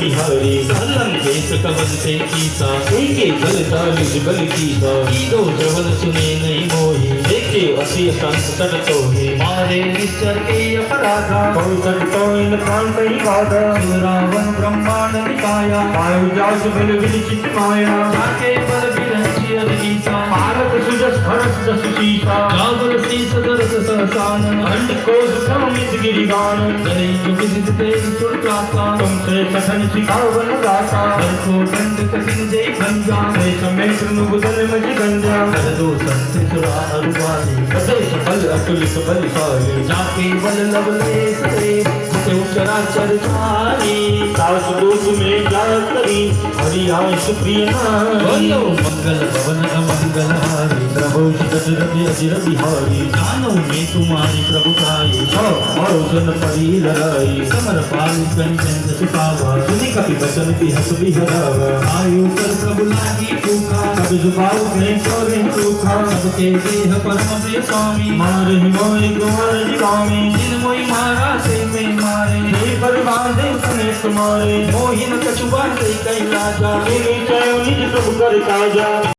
Bihari सहलम case कवल से कीसा एके बल तालिज बल कीसा कीदो जवल सुने नहीं मोही देखे असी संत तट तोहे मारे निश्चर के अपराधा कौशल तो इन प्राण कही बाधा रावण ब्रह्मांड निकाया वायु जास बल विचित माया जाके पर बिरंची अधीसा भारत सुजस भरत जस सीता रावण शीस सहसान खंड कोश समित गिरिगान युग निज तेज सुर प्राता तुमसे कथन सिखावन गाता। हर को दंड कठिन जय भंजा से समय कृनु बुदन मज गंजा। कर दो संत सुरा अरुवाली प्रदेश बल अतुलित बलशाली जाके बल लवले सरे मुझे चराचर जारी सास दोष में क्या करी हरियांश प्रिय नारी। मंगल भवन अमंगल हारी प्रभु दशरथ अजिर बिहारी जानो मैं तुम्हारी प्रभुताई मौजन परी लड़ाई समर पाल कंचन सुपावा सुनि कपि बचन की हस बिहरावा आयु पर प्रभु लागी भूखा कबि जुबाऊ में चोरे सूखा सबके देह परम प्रिय स्वामी मार ही मोय कुमार जिगामी जिन मोई मारा से मैं मारे हे पर बांधे सने तुम्हारे मोहिन कछुआ से राजा सुनी चयो निज प्रभु कर काजा